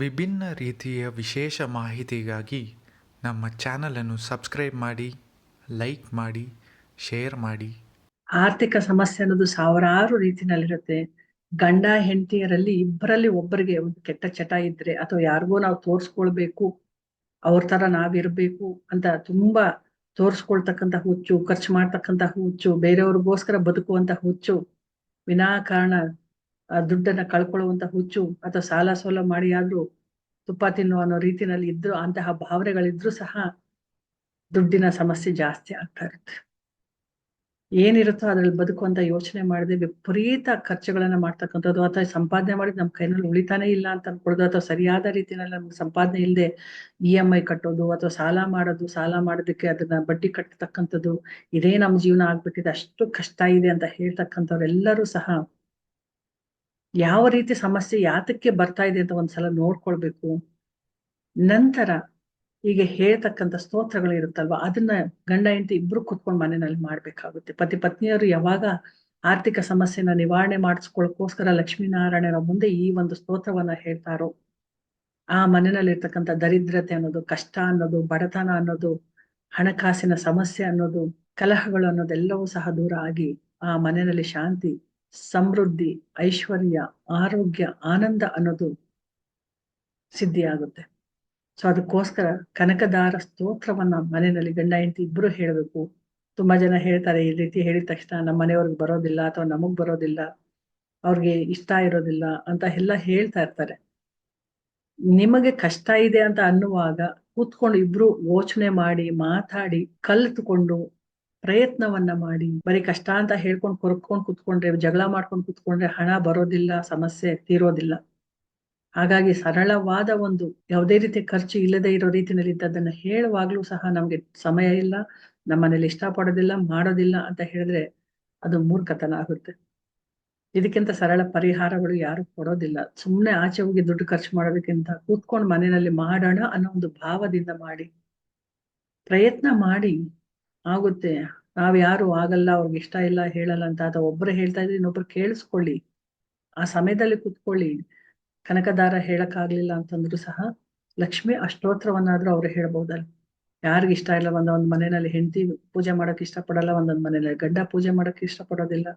ವಿಭಿನ್ನ ರೀತಿಯ ವಿಶೇಷ ಮಾಹಿತಿಗಾಗಿ ನಮ್ಮ ಚಾನಲನ್ನು ಸಬ್ಸ್ಕ್ರೈಬ್ ಮಾಡಿ, ಲೈಕ್ ಮಾಡಿ, ಶೇರ್ ಮಾಡಿ. ಆರ್ಥಿಕ ಸಮಸ್ಯೆ ಅನ್ನೋದು ಸಾವಿರಾರು ರೀತಿನಲ್ಲಿರುತ್ತೆ. ಗಂಡ ಹೆಂಡತಿಯರಲ್ಲಿ ಇಬ್ಬರಲ್ಲಿ ಒಬ್ಬರಿಗೆ ಒಂದು ಕೆಟ್ಟ ಚಟ ಇದ್ರೆ ಅಥವಾ ಯಾರಿಗೋ ನಾವು ತೋರಿಸ್ಕೊಳ್ಬೇಕು, ಅವ್ರ ತರ ನಾವಿರ್ಬೇಕು ಅಂತ ತುಂಬಾ ತೋರಿಸ್ಕೊಳ್ತಕ್ಕಂತ ಹುಚ್ಚು, ಖರ್ಚು ಮಾಡ್ತಕ್ಕಂತ ಹುಚ್ಚು, ಬೇರೆಯವ್ರಿಗೋಸ್ಕರ ಬದುಕುವಂತ ಹುಚ್ಚು, ವಿನಾಕಾರಣ ದುಡ್ಡನ್ನ ಕಳ್ಕೊಳ್ಳುವಂತ ಹುಚ್ಚು ಅಥವಾ ಸಾಲ ಸೋಲ ಮಾಡಿ ಆದ್ರೂ ತುಪ್ಪ ತಿನ್ನುವ ಅನ್ನೋ ರೀತಿನಲ್ಲಿ ಇದ್ರು ಅಂತಹ ಭಾವನೆಗಳಿದ್ರು ಸಹ ದುಡ್ಡಿನ ಸಮಸ್ಯೆ ಜಾಸ್ತಿ ಆಗ್ತಾ ಇರುತ್ತೆ. ಏನಿರುತ್ತೋ ಅದ್ರಲ್ಲಿ ಬದುಕುವಂತ ಯೋಚನೆ ಮಾಡದೆ ವಿಪರೀತ ಖರ್ಚುಗಳನ್ನ ಮಾಡ್ತಕ್ಕಂಥದ್ದು ಅಥವಾ ಸಂಪಾದನೆ ಮಾಡಿದ್ ನಮ್ ಕೈನಲ್ಲಿ ಉಳಿತಾನೆ ಇಲ್ಲ ಅಂತ ಅನ್ಕೊಳ್ಳೋದು ಅಥವಾ ಸರಿಯಾದ ರೀತಿಯಲ್ಲಿ ನಮ್ಗೆ ಸಂಪಾದನೆ ಇಲ್ಲದೆ ಇ ಎಂ ಐ ಕಟ್ಟೋದು ಅಥವಾ ಸಾಲ ಮಾಡೋದು, ಸಾಲ ಮಾಡೋದಕ್ಕೆ ಅದನ್ನ ಬಡ್ಡಿ ಕಟ್ಟತಕ್ಕಂಥದ್ದು ಇದೇ ನಮ್ ಜೀವನ ಆಗ್ಬಿಟ್ಟಿದೆ, ಅಷ್ಟು ಕಷ್ಟ ಇದೆ ಅಂತ ಹೇಳ್ತಕ್ಕಂಥವ್ರೆಲ್ಲರೂ ಸಹ ಯಾವ ರೀತಿ ಸಮಸ್ಯೆ ಯಾತಕ್ಕೆ ಬರ್ತಾ ಇದೆ ಅಂತ ಒಂದ್ಸಲ ನೋಡ್ಕೊಳ್ಬೇಕು. ನಂತರ ಈಗ ಹೇಳ್ತಕ್ಕಂಥ ಸ್ತೋತ್ರಗಳು ಇರುತ್ತಲ್ವಾ? ಅದನ್ನ ಗಂಡ, ಹೆಂಡತಿ ಇಬ್ರು ಕುತ್ಕೊಂಡು ಮನೆಯಲ್ಲಿ ಮಾಡ್ಬೇಕಾಗುತ್ತೆ. ಪತಿ ಪತ್ನಿಯರು ಯಾವಾಗ ಆರ್ಥಿಕ ಸಮಸ್ಯೆನ ನಿವಾರಣೆ ಮಾಡಿಸ್ಕೊಳ್ಳೋಕೋಸ್ಕರ ಲಕ್ಷ್ಮೀನಾರಾಯಣರ ಮುಂದೆ ಈ ಒಂದು ಸ್ತೋತ್ರವನ್ನ ಹೇಳ್ತಾರೋ, ಆ ಮನೆಯಲ್ಲಿ ಇರ್ತಕ್ಕಂಥ ದರಿದ್ರತೆ ಅನ್ನೋದು, ಕಷ್ಟ ಅನ್ನೋದು, ಬಡತನ ಅನ್ನೋದು, ಹಣಕಾಸಿನ ಸಮಸ್ಯೆ ಅನ್ನೋದು, ಕಲಹಗಳು ಅನ್ನೋದೆಲ್ಲವೂ ಸಹ ದೂರ ಆಗಿ ಆ ಮನೆಯಲ್ಲಿ ಶಾಂತಿ ಸಮೃದ್ಧಿ, ಐಶ್ವರ್ಯ, ಆರೋಗ್ಯ, ಆನಂದ ಅನ್ನೋದು ಸಿದ್ಧಿಯಾಗುತ್ತೆ. ಸೊ ಅದಕ್ಕೋಸ್ಕರ ಕನಕದಾರ ಸ್ತೋತ್ರವನ್ನ ಮನೆಯಲ್ಲಿ ಗಂಡ, ಹೆಂಡತಿ ಇಬ್ರು ಹೇಳ್ಬೇಕು. ತುಂಬಾ ಜನ ಹೇಳ್ತಾರೆ, ಈ ರೀತಿ ಹೇಳಿದ ತಕ್ಷಣ ನಮ್ಮ ಮನೆಯವ್ರಿಗೆ ಬರೋದಿಲ್ಲ ಅಥವಾ ನಮಗ್ ಬರೋದಿಲ್ಲ, ಅವ್ರಿಗೆ ಇಷ್ಟ ಇರೋದಿಲ್ಲ ಅಂತ ಎಲ್ಲ ಹೇಳ್ತಾ ಇರ್ತಾರೆ. ನಿಮಗೆ ಕಷ್ಟ ಇದೆ ಅಂತ ಅನ್ನುವಾಗ ಕೂತ್ಕೊಂಡು ಇಬ್ರು ಯೋಚನೆ ಮಾಡಿ, ಮಾತಾಡಿ, ಕಲಿತುಕೊಂಡು ಪ್ರಯತ್ನವನ್ನ ಮಾಡಿ, ಬರೀ ಕಷ್ಟ ಅಂತ ಹೇಳ್ಕೊಂಡು ಕೊರ್ಕೊಂಡ್ ಕುತ್ಕೊಂಡ್ರೆ, ಜಗಳ ಮಾಡ್ಕೊಂಡು ಕುತ್ಕೊಂಡ್ರೆ ಹಣ ಬರೋದಿಲ್ಲ, ಸಮಸ್ಯೆ ತೀರೋದಿಲ್ಲ. ಹಾಗಾಗಿ ಸರಳವಾದ ಒಂದು ಯಾವುದೇ ರೀತಿ ಖರ್ಚು ಇಲ್ಲದೆ ಇರೋ ರೀತಿಯಲ್ಲಿ ಇದ್ದದನ್ನ ಹೇಳುವಾಗ್ಲೂ ಸಹ ನಮ್ಗೆ ಸಮಯ ಇಲ್ಲ, ನಮ್ಮನೇಲಿ ಇಷ್ಟಪಡೋದಿಲ್ಲ, ಮಾಡೋದಿಲ್ಲ ಅಂತ ಹೇಳಿದ್ರೆ ಅದು ಮೂರ್ಖತನ ಆಗುತ್ತೆ. ಇದಕ್ಕಿಂತ ಸರಳ ಪರಿಹಾರಗಳು ಯಾರು ಕೊಡೋದಿಲ್ಲ. ಸುಮ್ಮನೆ ಆಚೆ ಹೋಗಿ ದುಡ್ಡು ಖರ್ಚು ಮಾಡೋದಕ್ಕಿಂತ ಕೂತ್ಕೊಂಡು ಮನೆಯಲ್ಲಿ ಮಾಡೋಣ ಅನ್ನೋ ಒಂದು ಭಾವದಿಂದ ಮಾಡಿ, ಪ್ರಯತ್ನ ಮಾಡಿ ಆಗುತ್ತೆ. ನಾವ್ ಯಾರು ಆಗಲ್ಲ, ಅವ್ರಿಗೆ ಇಷ್ಟ ಇಲ್ಲ, ಹೇಳಲ್ಲ ಅಂತ ಅಥವಾ ಒಬ್ರು ಹೇಳ್ತಾ ಇದ್ರೆ ಇನ್ನೊಬ್ರು ಕೇಳಿಸ್ಕೊಳ್ಳಿ. ಆ ಸಮಯದಲ್ಲಿ ಕುತ್ಕೊಳ್ಳಿ. ಕನಕದಾರ ಹೇಳಕ್ಕಾಗ್ಲಿಲ್ಲ ಅಂತಂದ್ರು ಸಹ ಲಕ್ಷ್ಮಿ ಅಷ್ಟೋತ್ರವನ್ನಾದ್ರೂ ಅವ್ರು ಹೇಳ್ಬಹುದಲ್ಲ ಯಾರಿಗ ಇಷ್ಟ ಇಲ್ಲ ಒಂದ್ ಒಂದ್ ಮನೆಯಲ್ಲಿ ಹೆಂಡತಿ ಪೂಜೆ ಮಾಡಕ್ ಇಷ್ಟಪಡಲ್ಲ, ಒಂದೊಂದ್ ಮನೇಲಿ ಗಡ್ಡ ಪೂಜೆ ಮಾಡಕ್ ಇಷ್ಟಪಡೋದಿಲ್ಲ.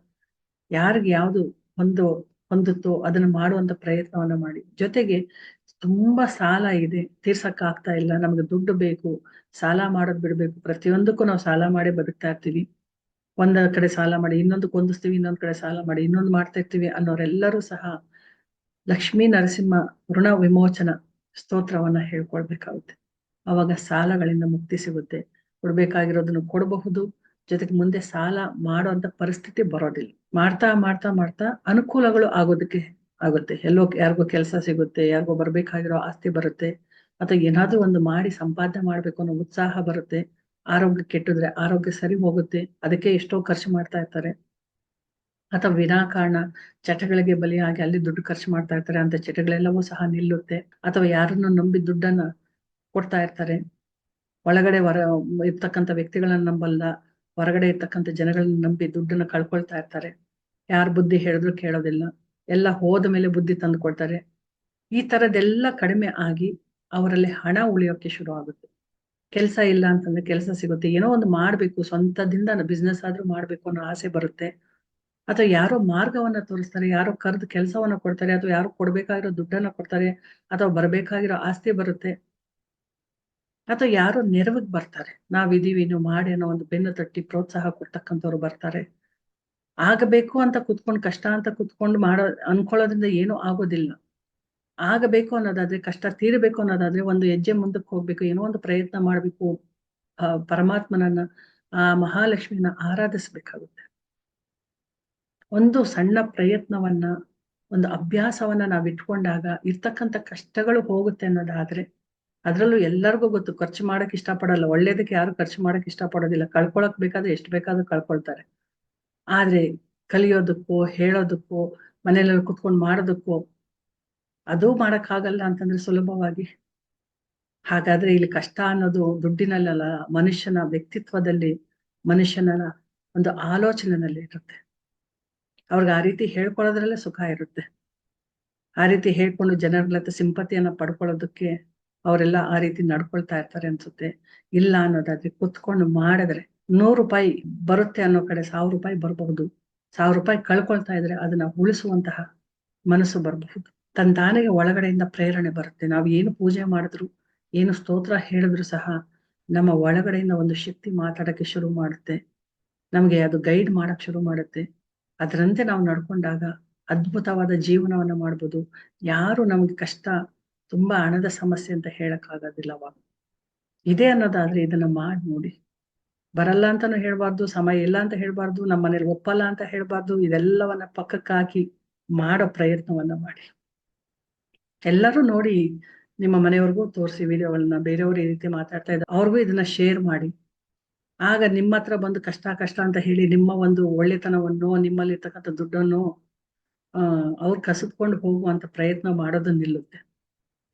ಯಾರಿಗ ಯಾವ್ದು ಒಂದು ಹೊಂದುತ್ತೋ ಅದನ್ನ ಮಾಡುವಂತ ಪ್ರಯತ್ನವನ್ನ ಮಾಡಿ. ಜೊತೆಗೆ ತುಂಬಾ ಸಾಲ ಇದೆ ತೀರ್ಸಕ್ ಆಗ್ತಾ ಇಲ್ಲ, ನಮ್ಗೆ ದುಡ್ಡು ಬೇಕು ಸಾಲ ಮಾಡೋದ್ ಬಿಡ್ಬೇಕು. ಪ್ರತಿಯೊಂದಕ್ಕೂ ನಾವು ಸಾಲ ಮಾಡಿ ಬದುಕ್ತಾ ಇರ್ತೀವಿ. ಒಂದ್ ಕಡೆ ಸಾಲ ಮಾಡಿ ಇನ್ನೊಂದು ಹೊಂದಿಸ್ತೀವಿ, ಇನ್ನೊಂದ್ ಕಡೆ ಸಾಲ ಮಾಡಿ, ಇನ್ನೊಂದು ಮಾಡ್ತಾ ಇರ್ತೀವಿ ಅನ್ನೋರೆಲ್ಲರೂ ಸಹ ಲಕ್ಷ್ಮೀ ನರಸಿಂಹ ಋಣ ವಿಮೋಚನ ಸ್ತೋತ್ರವನ್ನ ಹೇಳ್ಕೊಳ್ಬೇಕಾಗುತ್ತೆ. ಅವಾಗ ಸಾಲಗಳಿಂದ ಮುಕ್ತಿ ಸಿಗುತ್ತೆ. ಕೊಡ್ಬೇಕಾಗಿರೋದನ್ನು ಕೊಡಬಹುದು. ಜೊತೆಗೆ ಮುಂದೆ ಸಾಲ ಮಾಡುವಂತ ಪರಿಸ್ಥಿತಿ ಬರೋದಿಲ್ಲ. ಮಾಡ್ತಾ ಮಾಡ್ತಾ ಮಾಡ್ತಾ ಅನುಕೂಲಗಳು ಆಗೋದಕ್ಕೆ ಆಗುತ್ತೆ. ಎಲ್ಲೋ ಯಾರಿಗೋ ಕೆಲಸ ಸಿಗುತ್ತೆ, ಯಾರಿಗೋ ಬರ್ಬೇಕಾಗಿರೋ ಆಸ್ತಿ ಬರುತ್ತೆ. ಅಥವಾ ಏನಾದ್ರೂ ಒಂದು ಮಾಡಿ ಸಂಪಾದನೆ ಮಾಡ್ಬೇಕು ಅನ್ನೋ ಉತ್ಸಾಹ ಬರುತ್ತೆ. ಆರೋಗ್ಯ ಕೆಟ್ಟಿದ್ರೆ ಆರೋಗ್ಯ ಸರಿ ಹೋಗುತ್ತೆ. ಅದಕ್ಕೆ ಎಷ್ಟೋ ಖರ್ಚು ಮಾಡ್ತಾ ಇರ್ತಾರೆ. ಅಥವಾ ವಿನಾಕಾರಣ ಚಟಗಳಿಗೆ ಬಲಿಯಾಗಿ ಅಲ್ಲಿ ದುಡ್ಡು ಖರ್ಚು ಮಾಡ್ತಾ ಇರ್ತಾರೆ. ಅಂತ ಚಟಗಳೆಲ್ಲವೂ ಸಹ ನಿಲ್ಲುತ್ತೆ. ಅಥವಾ ಯಾರನ್ನು ನಂಬಿ ದುಡ್ಡನ್ನ ಕೊಡ್ತಾ ಇರ್ತಾರೆ. ಒಳಗಡೆ ಹೊರ ಇರ್ತಕ್ಕಂಥ ವ್ಯಕ್ತಿಗಳನ್ನ ನಂಬಲ್ಲ. ಹೊರಗಡೆ ಇರ್ತಕ್ಕಂಥ ಜನಗಳನ್ನ ನಂಬಿ ದುಡ್ಡನ್ನ ಕಳ್ಕೊಳ್ತಾ ಇರ್ತಾರೆ. ಯಾರ ಬುದ್ಧಿ ಹೇಳಿದ್ರು ಕೇಳೋದಿಲ್ಲ. ಎಲ್ಲ ಹೋದ ಮೇಲೆ ಬುದ್ಧಿ ತಂದು ಕೊಡ್ತಾರೆ. ಈ ತರದೆಲ್ಲ ಕಡಿಮೆ ಆಗಿ ಅವರಲ್ಲಿ ಹಣ ಉಳಿಯೋಕೆ ಶುರು ಆಗುತ್ತೆ. ಕೆಲಸ ಇಲ್ಲ ಅಂತಂದ್ರೆ ಕೆಲಸ ಸಿಗುತ್ತೆ. ಏನೋ ಒಂದು ಮಾಡ್ಬೇಕು, ಸ್ವಂತದಿಂದ ಬಿಸ್ನೆಸ್ ಆದ್ರೂ ಮಾಡ್ಬೇಕು ಅನ್ನೋ ಆಸೆ ಬರುತ್ತೆ. ಅಥವಾ ಯಾರೋ ಮಾರ್ಗವನ್ನ ತೋರಿಸ್ತಾರೆ, ಯಾರೋ ಕರೆದು ಕೆಲಸವನ್ನ ಕೊಡ್ತಾರೆ, ಅಥವಾ ಯಾರು ಕೊಡ್ಬೇಕಾಗಿರೋ ದುಡ್ಡನ್ನ ಕೊಡ್ತಾರೆ, ಅಥವಾ ಬರ್ಬೇಕಾಗಿರೋ ಆಸ್ತಿ ಬರುತ್ತೆ. ಅಥವಾ ಯಾರೋ ನೆರವಿಗೆ ಬರ್ತಾರೆ. ನಾವಿದೀವಿ ನೀವು ಮಾಡಿ ಅನ್ನೋ ಒಂದು ಬೆನ್ನು ತಟ್ಟಿ ಪ್ರೋತ್ಸಾಹ ಕೊಡ್ತಕ್ಕಂಥವ್ರು ಬರ್ತಾರೆ. ಆಗಬೇಕು ಅಂತ ಕುತ್ಕೊಂಡು, ಕಷ್ಟ ಅಂತ ಕುತ್ಕೊಂಡು ಮಾಡೋ, ಅನ್ಕೊಳ್ಳೋದ್ರಿಂದ ಏನೂ ಆಗೋದಿಲ್ಲ. ಆಗಬೇಕು ಅನ್ನೋದಾದ್ರೆ, ಕಷ್ಟ ತೀರಬೇಕು ಅನ್ನೋದಾದ್ರೆ ಒಂದು ಹೆಜ್ಜೆ ಮುಂದಕ್ಕೆ ಹೋಗ್ಬೇಕು. ಏನೋ ಒಂದು ಪ್ರಯತ್ನ ಮಾಡ್ಬೇಕು ಆ, ಪರಮಾತ್ಮನನ್ನ, ಆ ಮಹಾಲಕ್ಷ್ಮಿಯನ್ನ ಆರಾಧಿಸ್ಬೇಕಾಗುತ್ತೆ. ಒಂದು ಸಣ್ಣ ಪ್ರಯತ್ನವನ್ನ, ಒಂದು ಅಭ್ಯಾಸವನ್ನ ನಾವ್ ಇಟ್ಕೊಂಡಾಗ ಇರ್ತಕ್ಕಂಥ ಕಷ್ಟಗಳು ಹೋಗುತ್ತೆ ಅನ್ನೋದಾದ್ರೆ, ಅದ್ರಲ್ಲೂ ಎಲ್ಲರಿಗೂ ಗೊತ್ತು. ಖರ್ಚು ಮಾಡಕ್ ಇಷ್ಟಪಡಲ್ಲ. ಒಳ್ಳೇದಕ್ಕೆ ಯಾರು ಖರ್ಚು ಮಾಡಕ್ ಇಷ್ಟಪಡೋದಿಲ್ಲ. ಕಳ್ಕೊಳಕ್ ಬೇಕಾದ್ರೆ ಎಷ್ಟು ಬೇಕಾದ್ರೂ ಕಳ್ಕೊಳ್ತಾರೆ. ಆದ್ರೆ ಕಲಿಯೋದಕ್ಕೋ, ಹೇಳೋದಕ್ಕೋ ಮನೇಲಿ ಕುತ್ಕೊಂಡು ಮಾಡೋದಕ್ಕೋ ಅದು ಮಾಡಕ್ಕಾಗಲ್ಲ ಅಂತಂದ್ರೆ ಸುಲಭವಾಗಿ. ಹಾಗಾದ್ರೆ ಇಲ್ಲಿ ಕಷ್ಟ ಅನ್ನೋದು ದುಡ್ಡಿನಲ್ಲಲ್ಲ ಮನುಷ್ಯನ ವ್ಯಕ್ತಿತ್ವದಲ್ಲಿ ಮನುಷ್ಯನ ಒಂದು ಆಲೋಚನೆನಲ್ಲಿ ಇರುತ್ತೆ. ಅವ್ರಿಗೆ ಆ ರೀತಿ ಹೇಳ್ಕೊಳ್ಳೋದ್ರಲ್ಲೇ ಸುಖ ಇರುತ್ತೆ. ಆ ರೀತಿ ಹೇಳ್ಕೊಂಡು ಹತ್ರ ಸಿಂಪತಿಯನ್ನ ಪಡ್ಕೊಳ್ಳೋದಕ್ಕೆ ಅವರೆಲ್ಲ ಆ ರೀತಿ ನಡ್ಕೊಳ್ತಾ ಇರ್ತಾರೆ ಅನ್ಸುತ್ತೆ. ಇಲ್ಲ ಅನ್ನೋದಾದ್ರೆ ಕುತ್ಕೊಂಡು ಮಾಡಿದ್ರೆ ನೂರು ರೂಪಾಯಿ ಬರುತ್ತೆ ಅನ್ನೋ ಕಡೆ ಸಾವಿರ ರೂಪಾಯಿ ಬರಬಹುದು. ಸಾವಿರ ರೂಪಾಯಿ ಕಳ್ಕೊಳ್ತಾ ಇದ್ರೆ ಅದನ್ನ ಉಳಿಸುವಂತಹ ಮನಸ್ಸು ಬರಬಹುದು. ತನ್ನ ತಾನಿಗೆ ಒಳಗಡೆಯಿಂದ ಪ್ರೇರಣೆ ಬರುತ್ತೆ. ನಾವು ಏನು ಪೂಜೆ ಮಾಡಿದ್ರು, ಏನು ಸ್ತೋತ್ರ ಹೇಳಿದ್ರು ಸಹ ನಮ್ಮ ಒಳಗಡೆಯಿಂದ ಒಂದು ಶಕ್ತಿ ಮಾತಾಡಕ್ಕೆ ಶುರು ಮಾಡುತ್ತೆ. ನಮ್ಗೆ ಅದು ಗೈಡ್ ಮಾಡಕ್ ಶುರು ಮಾಡುತ್ತೆ. ಅದರಂತೆ ನಾವು ನಡ್ಕೊಂಡಾಗ ಅದ್ಭುತವಾದ ಜೀವನವನ್ನ ಮಾಡ್ಬೋದು. ಯಾರು ನಮ್ಗೆ ಕಷ್ಟ, ತುಂಬಾ ಹಣದ ಸಮಸ್ಯೆ ಅಂತ ಹೇಳಕ್ ಆಗೋದಿಲ್ಲ ಅವಾಗ. ಇದೆ ಅನ್ನೋದಾದ್ರೆ ಇದನ್ನ ಮಾಡಿ ನೋಡಿ. ಬರಲ್ಲ ಅಂತಾನು ಹೇಳ್ಬಾರ್ದು, ಸಮಯ ಇಲ್ಲ ಅಂತ ಹೇಳ್ಬಾರ್ದು ನಮ್ಮ ಮನೇಲಿ ಒಪ್ಪಲ್ಲ ಅಂತ ಹೇಳ್ಬಾರ್ದು, ಇದೆಲ್ಲವನ್ನ ಪಕ್ಕಕ್ಕಾಕಿ ಮಾಡೋ ಪ್ರಯತ್ನವನ್ನ ಮಾಡಿ. ಎಲ್ಲರೂ ನೋಡಿ ನಿಮ್ಮ ಮನೆಯವ್ರಿಗೂ ತೋರಿಸಿ ವಿಡಿಯೋಗಳನ್ನ ಬೇರೆಯವರು ಈ ರೀತಿ ಮಾತಾಡ್ತಾ ಇದ್ದಾರೆ. ಅವ್ರಿಗೂ ಇದನ್ನ ಶೇರ್ ಮಾಡಿ. ಆಗ ನಿಮ್ಮ ಹತ್ರ ಬಂದು ಕಷ್ಟ ಕಷ್ಟ ಅಂತ ಹೇಳಿ ನಿಮ್ಮ ಒಂದು ಒಳ್ಳೆತನವನ್ನು, ನಿಮ್ಮಲ್ಲಿ ಇರ್ತಕ್ಕಂಥ ದುಡ್ಡನ್ನು ಅವ್ರು ಕಸಿದ್ಕೊಂಡು ಹೋಗುವಂತ ಪ್ರಯತ್ನ ಮಾಡೋದು ನಿಲ್ಲುತ್ತೆ.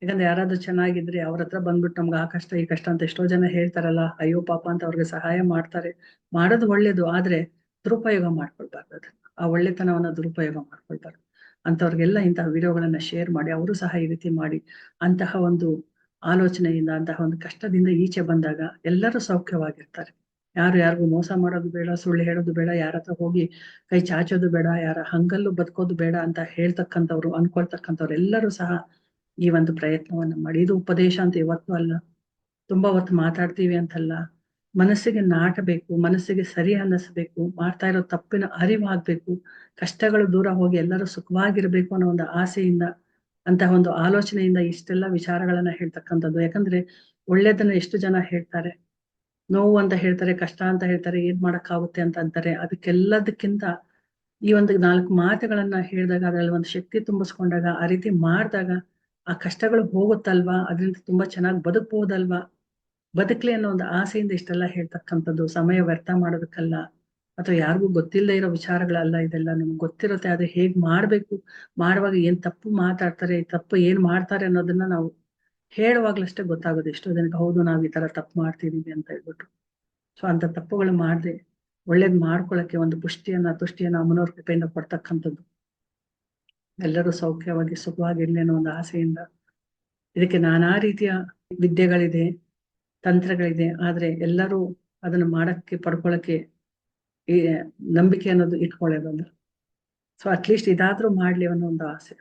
ಯಾಕಂದ್ರೆ ಯಾರಾದ್ರೂ ಚೆನ್ನಾಗಿದ್ರೆ ಅವ್ರ ಹತ್ರ ಬಂದ್ಬಿಟ್ಟು ನಮ್ಗೆ ಆ ಕಷ್ಟ, ಈ ಕಷ್ಟ ಅಂತ ಎಷ್ಟೋ ಜನ ಹೇಳ್ತಾರಲ್ಲ, ಅಯ್ಯೋ ಪಾಪ ಅಂತ ಅವ್ರಿಗೆ ಸಹಾಯ ಮಾಡ್ತಾರೆ. ಮಾಡೋದು ಒಳ್ಳೇದು, ಆದ್ರೆ ದುರುಪಯೋಗ ಮಾಡ್ಕೊಳ್ಬಾರ್ದು ಆ ಒಳ್ಳೆತನವನ್ನ ದುರುಪಯೋಗ ಮಾಡ್ಕೊಳ್ಬಾರ್ದು. ಅಂತವ್ರಿಗೆಲ್ಲ ಇಂತಹ ವಿಡಿಯೋಗಳನ್ನ ಶೇರ್ ಮಾಡಿ, ಅವರು ಸಹ ಈ ರೀತಿ ಮಾಡಿ ಅಂತಹ ಒಂದು ಆಲೋಚನೆಯಿಂದ, ಅಂತಹ ಒಂದು ಕಷ್ಟದಿಂದ ಈಚೆ ಬಂದಾಗ ಎಲ್ಲರೂ ಸೌಖ್ಯವಾಗಿರ್ತಾರೆ. ಯಾರು ಯಾರಿಗೂ ಮೋಸ ಮಾಡೋದು ಬೇಡ, ಸುಳ್ಳು ಹೇಳೋದು ಬೇಡ, ಯಾರ ಹತ್ರ ಹೋಗಿ ಕೈ ಚಾಚೋದು ಬೇಡ, ಯಾರ ಹಂಗಲ್ಲೂ ಬದುಕೋದು ಬೇಡ ಅಂತ ಹೇಳ್ತಕ್ಕಂಥವ್ರು, ಅನ್ಕೊಳ್ತಕ್ಕಂಥವ್ರು ಎಲ್ಲರೂ ಸಹ ಈ ಒಂದು ಪ್ರಯತ್ನವನ್ನು ಮಾಡಿ. ಇದು ಉಪದೇಶ ಅಂತ ಇವತ್ತು ಅಲ್ಲ, ತುಂಬಾ ಹೊತ್ತು ಮಾತಾಡ್ತೀವಿ ಅಂತಲ್ಲ. ಮನಸ್ಸಿಗೆ ನಾಟಬೇಕು, ಮನಸ್ಸಿಗೆ ಸರಿ ಅನ್ನಿಸ್ಬೇಕು, ಮಾಡ್ತಾ ಇರೋ ತಪ್ಪಿನ ಅರಿವಾಗ್ಬೇಕು, ಕಷ್ಟಗಳು ದೂರ ಹೋಗಿ ಎಲ್ಲರೂ ಸುಖವಾಗಿರ್ಬೇಕು ಅನ್ನೋ ಒಂದು ಆಸೆಯಿಂದ ಅಂತ ಒಂದು ಆಲೋಚನೆಯಿಂದ ಇಷ್ಟೆಲ್ಲ ವಿಚಾರಗಳನ್ನ ಹೇಳ್ತಕ್ಕಂಥದ್ದು. ಯಾಕಂದ್ರೆ ಒಳ್ಳೇದನ್ನ ಎಷ್ಟು ಜನ ಹೇಳ್ತಾರೆ? ನೋವು ಅಂತ ಹೇಳ್ತಾರೆ, ಕಷ್ಟ ಅಂತ ಹೇಳ್ತಾರೆ, ಏನ್ ಮಾಡಕ್ಕಾಗುತ್ತೆ ಅಂತ ಅಂತಾರೆ. ಅದಕ್ಕೆಲ್ಲದಕ್ಕಿಂತ ಈ ಒಂದು ನಾಲ್ಕು ಮಾತುಗಳನ್ನ ಹೇಳಿದಾಗ, ಅದ್ರಲ್ಲಿ ಒಂದು ಶಕ್ತಿ ತುಂಬಿಸ್ಕೊಂಡಾಗ, ಆ ರೀತಿ ಮಾಡಿದಾಗ ಆ ಕಷ್ಟಗಳು ಹೋಗುತ್ತಲ್ವಾ? ಅದರಿಂದ ತುಂಬಾ ಚೆನ್ನಾಗಿ ಬದುಕ್ಬೋದಲ್ವಾ? ಬದುಕ್ಲಿ ಅನ್ನೋ ಒಂದು ಆಸೆಯಿಂದ ಇಷ್ಟೆಲ್ಲ ಹೇಳ್ತಕ್ಕಂಥದ್ದು, ಸಮಯ ವ್ಯರ್ಥ ಮಾಡೋದಕ್ಕಲ್ಲ ಅಥವಾ ಯಾರಿಗೂ ಗೊತ್ತಿಲ್ಲದೆ ಇರೋ ವಿಚಾರಗಳಲ್ಲ ಇದೆಲ್ಲ ನಿಮ್ಗೆ ಗೊತ್ತಿರುತ್ತೆ. ಅದು ಹೇಗ್ ಮಾಡ್ಬೇಕು? ಮಾಡುವಾಗ ಏನ್ ತಪ್ಪು ಮಾತಾಡ್ತಾರೆ ತಪ್ಪು ಏನ್ ಮಾಡ್ತಾರೆ ಅನ್ನೋದನ್ನ ನಾವು ಹೇಳುವಾಗ್ಲಷ್ಟೇ ಗೊತ್ತಾಗೋದು. ಎಷ್ಟೋ ಜನಕ್ಕೆ ಹೌದು, ನಾವು ಈ ತರ ತಪ್ಪು ಮಾಡ್ತಿದೀವಿ ಅಂತ ಹೇಳ್ಬಿಟ್ಟು ಸೊ ಅಂತ ತಪ್ಪುಗಳು ಮಾಡದೆ, ಒಳ್ಳೇದ್ ಮಾಡ್ಕೊಳಕ್ಕೆ ಒಂದು ಪುಷ್ಟಿಯನ್ನ, ತುಷ್ಟಿಯನ್ನ ಅಮ್ಮನವ್ರ ಕೃಪೆಯಿಂದ ಕೊಡ್ತಕ್ಕಂಥದ್ದು. ಎಲ್ಲರೂ ಸೌಖ್ಯವಾಗಿ ಸುಖವಾಗಿರ್ಲಿ ಅನ್ನೋ ಒಂದು ಆಸೆಯಿಂದ ಇದಕ್ಕೆ ನಾನಾ ರೀತಿಯ ವಿದ್ಯೆಗಳಿದೆ. ತಂತ್ರಗಳಿದೆ, ಆದ್ರೆ ಎಲ್ಲರೂ ಅದನ್ನ ಮಾಡಕ್ಕೆ, ಪಡ್ಕೊಳಕ್ಕೆ ನಂಬಿಕೆ ಅನ್ನೋದು ಇಟ್ಕೊಳ್ಳೋದಲ್ಲ ಸೊ ಅಟ್ಲೀಸ್ಟ್ ಇದಾದ್ರೂ ಮಾಡ್ಲಿ ಅನ್ನೋ ಒಂದು ಆಸೆ.